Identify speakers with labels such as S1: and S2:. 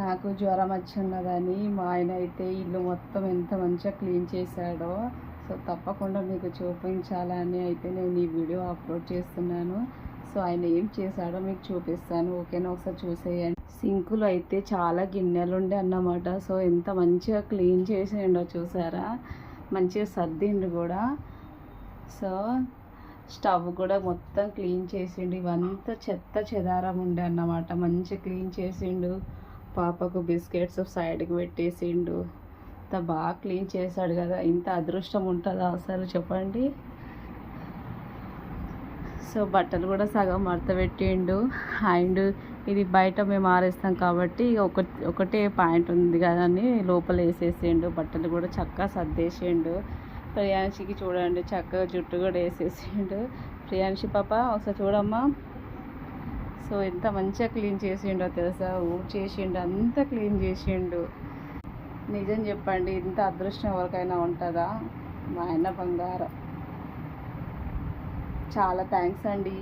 S1: నాకు జ్వరం వచ్చి ఉన్నదని మా ఆయన అయితే ఇల్లు మొత్తం ఎంత మంచిగా క్లీన్ చేశాడో సో తప్పకుండా మీకు చూపించాలని అయితే నేను ఈ వీడియో అప్లోడ్ చేస్తున్నాను. సో ఆయన ఏం చేశాడో మీకు చూపిస్తాను. ఓకేనా? ఒకసారి చూసేయండి. సింకులు అయితే చాలా గిన్నెలు ఉండే అన్నమాట. సో ఎంత మంచిగా క్లీన్ చేసిండో చూసారా? మంచిగా సర్దిండు కూడా. సో స్టవ్ కూడా మొత్తం క్లీన్ చేసిండు. ఇవంతా చెత్త చెదారం ఉండే అన్నమాట. మంచిగా క్లీన్ చేసిండు. పాపకు బిస్కెట్స్ సైడ్కి పెట్టేసిండు. ఇంత బాగా క్లీన్ చేశాడు కదా ఇంత అదృష్టం ఉంటుందా అసలు చెప్పండి? సో బట్టలు కూడా సగం మడత పెట్టిండు. అండ్ ఇది బయట మేము ఆరేస్తాం కాబట్టి ఒక ఒకటే పాయింట్ ఉంది కదా అని లోపల వేసేసిండు. బట్టలు కూడా చక్కగా సర్దేసిండు. ప్రియాంశికి చూడండి చక్కగా జుట్టు కూడా వేసేసిండు. ప్రియాంశి పాప ఒకసారి చూడమ్మా. సో ఎంత మంచిగా క్లీన్ చేసిండో తెలుసా? ఊడ్ చేసిండు అంతా క్లీన్ చేసిండు. నిజం చెప్పండి ఇంత అదృష్టం ఎవరికైనా ఉంటుందా? మా ఆయన బంగారం. చాలా థ్యాంక్స్ అండి.